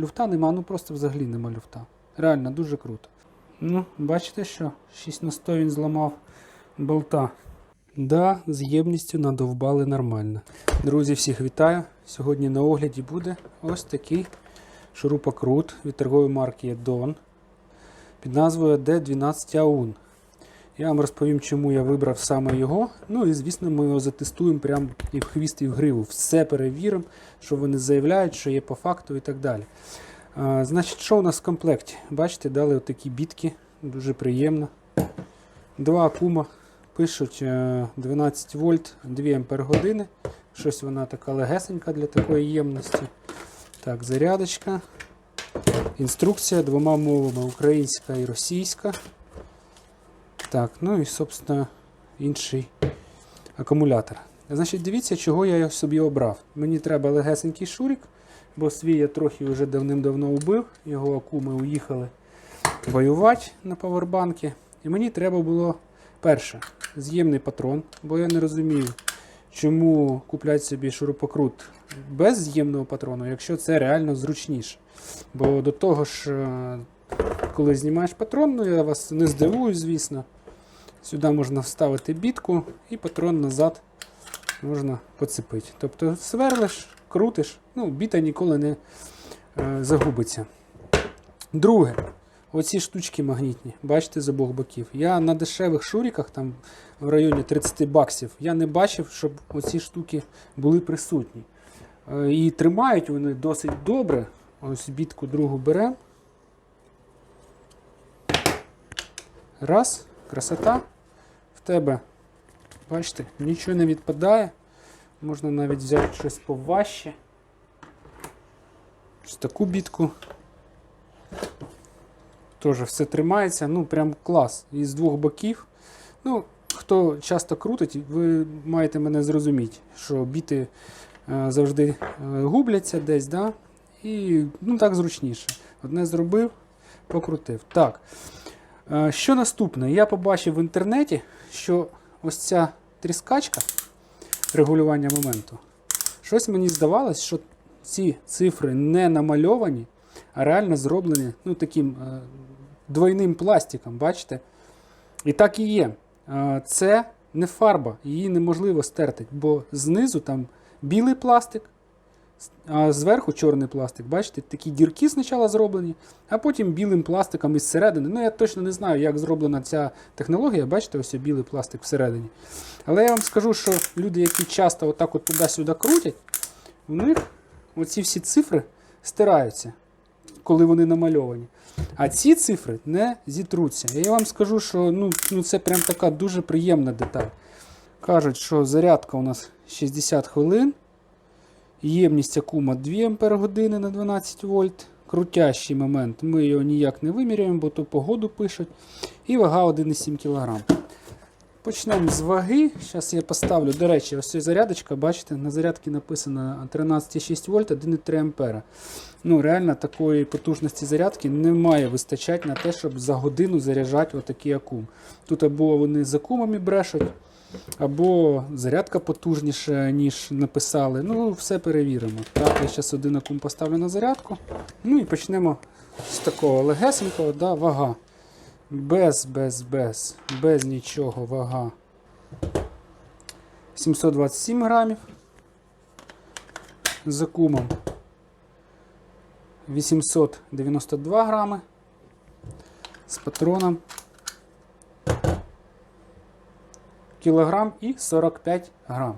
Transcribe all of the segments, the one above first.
люфта нема, ну просто взагалі нема люфта. Реально дуже круто. Ну, бачите, що 6 на 100 він зламав болта. Да, з ємністю надовбали нормально. Друзі, всіх вітаю. Сьогодні на огляді буде ось такий шурупокрут від торгової марки Don під назвою D12 AUN. Я вам розповім, чому я вибрав саме його. Ну і звісно, ми його затестуємо прямо і в хвіст, і в гриву. Все перевіримо, що вони заявляють, що є по факту і так далі. А, значить, що у нас в комплекті? Бачите, дали отакі бітки, дуже приємно. Два акума пишуть е, 12 вольт, 2 ампер години. Щось вона така легесенька для такої ємності. Так, зарядочка. Інструкція двома мовами українська і російська. Так, ну і, собственно, інший акумулятор. Значить, дивіться, чого я собі обрав. Мені треба легесенький шурик, бо свій я трохи вже давним-давно убив. Його акуми уїхали воювати на павербанки. І мені треба було перше з'ємний патрон, бо я не розумію, чому купляти собі шурупокрут без з'ємного патрону, якщо це реально зручніше. Бо до того ж, е, коли знімаєш патрон, ну я вас не здивую, звісно. Сюди можна вставити бітку і патрон назад можна поцепити. Тобто сверлиш, крутиш, ну, біта ніколи не е, загубиться. Друге, оці штучки магнітні, бачите, з обох боків. Я на дешевих шуріках, там в районі 30 баксів, я не бачив, щоб оці штуки були присутні. Е, І тримають вони досить добре. Ось бітку другу беремо. Раз, красота. В тебе, бачите, нічого не відпадає. Можна навіть взяти щось поважче. Ось таку бітку. Теж все тримається, ну прям клас. І з двох боків. Ну, хто часто крутить, ви маєте мене зрозуміти, що біти е, завжди е, губляться десь, да? і ну, так зручніше. Одне зробив, покрутив. Так. Е, Що наступне? Я побачив в інтернеті, що ось ця тріскачка регулювання моменту. Щось мені здавалось, що ці цифри не намальовані, а реально зроблені ну, таким е, двойним пластиком, бачите? І так і є. Е, Це не фарба, її неможливо стерти, бо знизу там білий пластик, а зверху чорний пластик. Бачите, такі дірки спочатку зроблені, а потім білим пластиком із середини. Ну, я точно не знаю, як зроблена ця технологія. Бачите, ось білий пластик всередині. Але я вам скажу, що люди, які часто отак от туди-сюди крутять, у них оці всі цифри стираються, коли вони намальовані. А ці цифри не зітруться. Я вам скажу, що ну, ну, це прям така дуже приємна деталь. Кажуть, що зарядка у нас 60 хвилин. Ємність акума 2 Ампер години на 12 вольт. Крутящий момент ми його ніяк не виміряємо, бо то погоду пишуть. І вага 1,7 кг. Почнемо з ваги. Зараз я поставлю, до речі, ось ця зарядочка, бачите, на зарядці написано 13,6 вольт, 1,3 ампера. Ну, реально такої потужності зарядки не має вистачати на те, щоб за годину заряджати отакий акум. Тут або вони з акумами брешуть, або зарядка потужніша, ніж написали. Ну, все перевіримо. Так, я зараз один акум поставлю на зарядку. Ну і почнемо з такого легесенького, да, вага. Без, без, без, без нічого вага. 727 грамів. З акумом 892 грами. З патроном кілограм і 45 грам.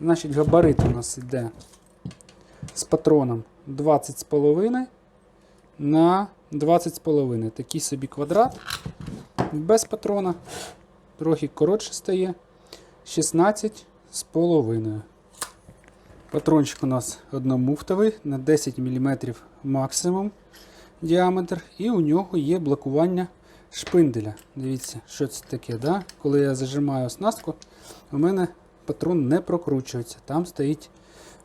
Значить, габарит у нас йде з патроном 20,5 на 20,5. Такий собі квадрат. Без патрона. Трохи коротше стає. 16,5. Патрончик у нас одномуфтовий на 10 мм максимум діаметр. І у нього є блокування шпинделя. Дивіться, що це таке. Да? Коли я зажимаю оснастку, у мене патрон не прокручується. Там стоїть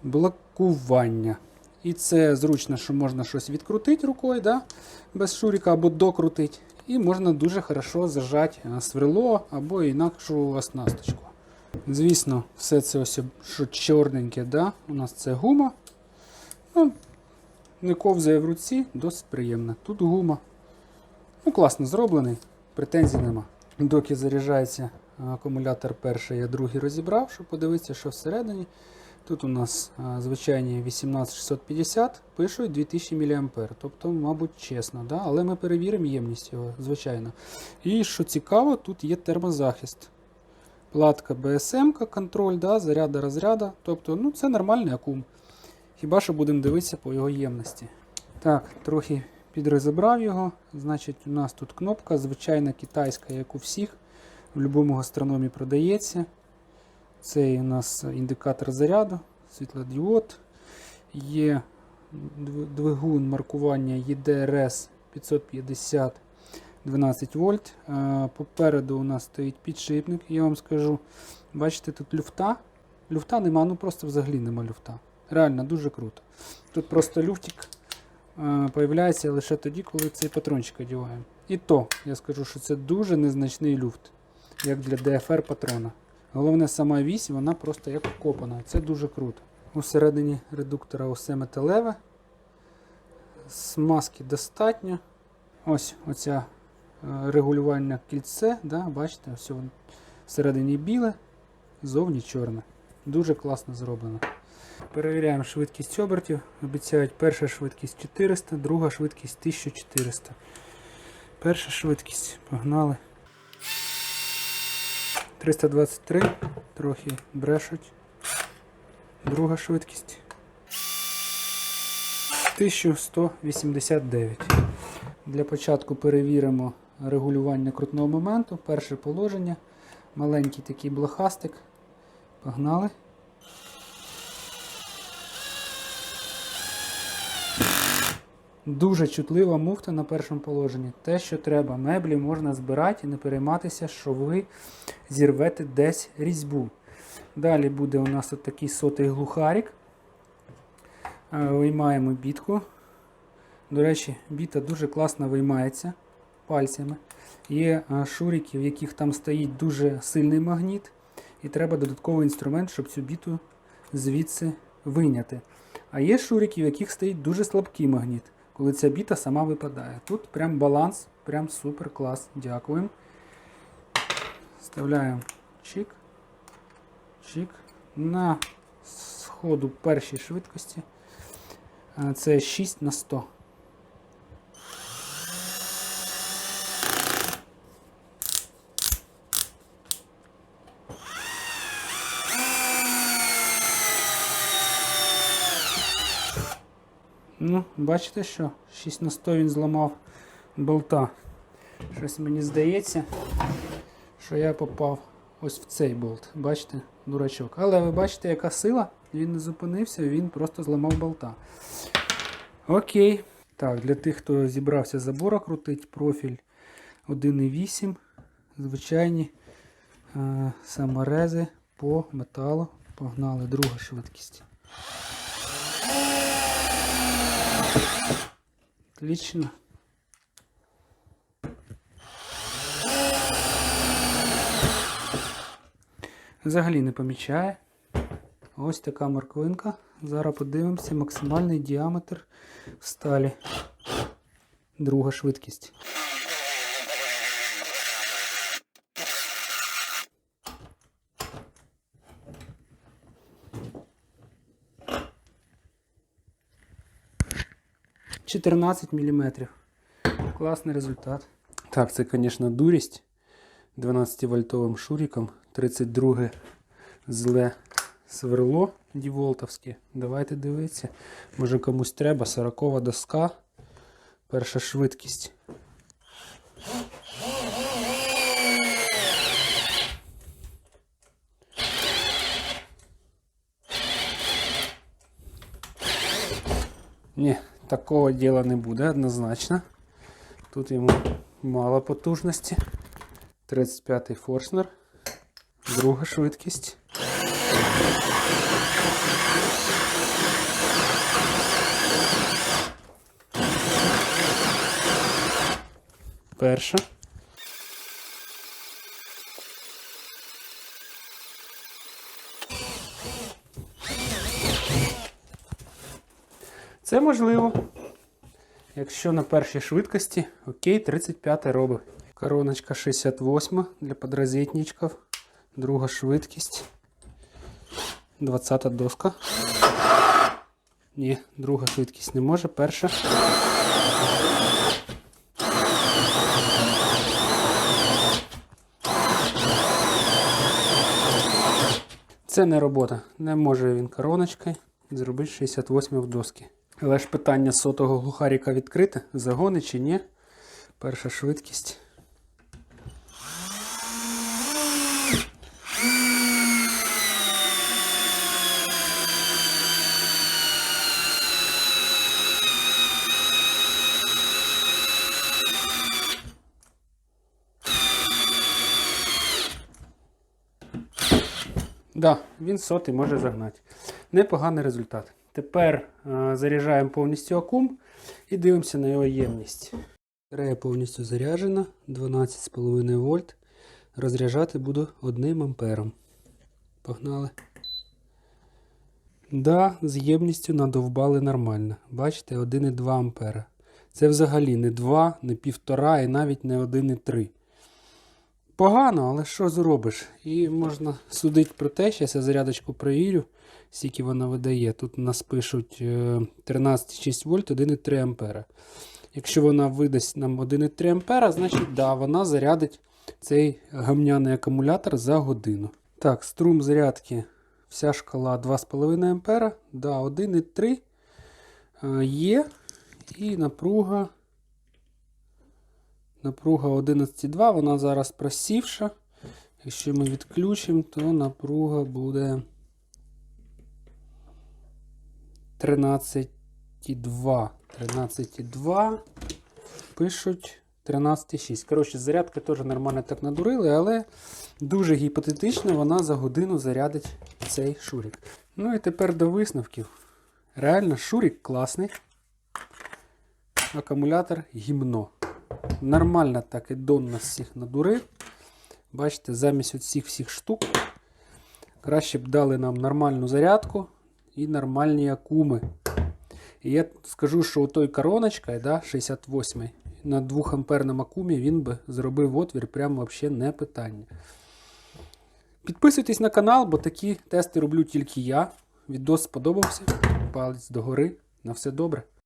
блокування. І це зручно, що можна щось відкрутити рукою, да? без шурика або докрутити. І можна дуже хорошо зажати сверло або інакшу оснасточку. Звісно, все це ось що чорненьке, да? у нас це гума. Ну, не ковзає в руці, досить приємно. Тут гума. Ну, класно зроблений, претензій нема. Доки заряджається акумулятор перший, я другий розібрав, щоб подивитися, що всередині. Тут у нас звичайні 18650, пишуть 2000 мА. Тобто, мабуть, чесно, да? але ми перевіримо ємність його, звичайно. І що цікаво, тут є термозахист. Платка BSM, контроль, да? заряда розряда. Тобто, ну, це нормальний акум. Хіба що будемо дивитися по його ємності. Так, трохи підрозібрав його. Значить, у нас тут кнопка, звичайна китайська, як у всіх. В будь-якому гастрономі продається. Це у нас індикатор заряду, світлодіод. Є двигун маркування EDRS 550 12 вольт. Е, Попереду у нас стоїть підшипник, я вам скажу. Бачите, тут люфта. Люфта нема, ну просто взагалі нема люфта. Реально дуже круто. Тут просто люфтик появляється лише тоді, коли цей патрончик одягаємо. І то, я скажу, що це дуже незначний люфт, як для DFR патрона. Головне, сама вісь, вона просто як вкопана. Це дуже круто. Усередині редуктора усе металеве. Смазки достатньо. Ось оця е, регулювання кільце. Да, бачите, воно всередині біле, зовні чорне. Дуже класно зроблено. Перевіряємо швидкість обертів. Обіцяють перша швидкість 400, друга швидкість 1400. Перша швидкість. Погнали. 323, трохи брешуть. Друга швидкість. 1189. Для початку перевіримо регулювання крутного моменту. Перше положення. Маленький такий блохастик. Погнали. Дуже чутлива муфта на першому положенні. Те, що треба. Меблі можна збирати і не перейматися, що ви зірвете десь різьбу. Далі буде у нас от такий сотий глухарик. Е, Виймаємо бітку. До речі, біта дуже класно виймається пальцями. Є е, шурики, в яких там стоїть дуже сильний магніт, і треба додатковий інструмент, щоб цю біту звідси вийняти. А є шурики, в яких стоїть дуже слабкий магніт, коли ця біта сама випадає. Тут прям баланс, прям супер клас. Дякуємо. Вставляємо чик. Чик. На сходу першій швидкості. Це 6 на 100. Ну, бачите що? 6 на 100 він зламав болта. Щось мені здається, що я попав ось в цей болт. Бачите, дурачок. Але ви бачите, яка сила? Він не зупинився, він просто зламав болта. Окей. Так, для тих, хто зібрався забора крутить, профіль 1,8. Звичайні е, саморези по металу. Погнали, друга швидкість. Отлично. Взагалі не помічає. Ось така морквинка. Зараз подивимося максимальний діаметр сталі. Друга швидкість. – 14 мм. Класний результат. Так, це, звісно, дурість. 12-вольтовим шуриком. 32 зле сверло діволтовське. Давайте дивитися. Може комусь треба. 40 доска. Перша швидкість. Ні, такого діла не буде однозначно. Тут йому мало потужності. 35-й Форснер. Друга швидкість. Перша. Це можливо. Якщо на першій швидкості, окей, 35 робить. Короночка 68 для подрозетничків. Друга швидкість. 20 доска. Ні, друга швидкість не може. Перша. Це не робота. Не може він короночкою зробити 68 в доски. Але ж питання сотого глухаріка відкрите. Загони чи ні? Перша швидкість. Да, він сотий може загнати. Непоганий результат. Тепер е, заряджаємо повністю акум і дивимося на його ємність. Батарея повністю заряджена, 12,5 вольт. Розряджати буду 1 ампером. Погнали. Да, з ємністю надовбали нормально. Бачите, 1,2 ампера. Це взагалі не 2, не 1,5 і навіть не 1,3. Погано, але що зробиш? І можна судити про те, зараз я зарядочку провірю, скільки вона видає. Тут нас пишуть е, 13,6 вольт, 1,3 ампера. Якщо вона видасть нам 1,3 ампера, значить да, вона зарядить цей гамняний акумулятор за годину. Так, струм зарядки, вся шкала 2,5 ампера. Да, 1,3 е, є. І напруга. Напруга 11,2, вона зараз просівша. Якщо ми відключимо, то напруга буде 13,2. 13,2. Пишуть 13,6. Коротше, зарядка теж нормально так надурили, але дуже гіпотетично вона за годину зарядить цей шурик. Ну і тепер до висновків. Реально, шурик класний. Акумулятор гімно. Нормально так і Дон нас всіх надурив. Бачите, замість цих всіх штук краще б дали нам нормальну зарядку і нормальні акуми. І я скажу, що той короночка, да, 68 на 2 амперному акумі він би зробив отвір, прямо взагалі не питання. Підписуйтесь на канал, бо такі тести роблю тільки я. Відос сподобався. Палець догори. На все добре.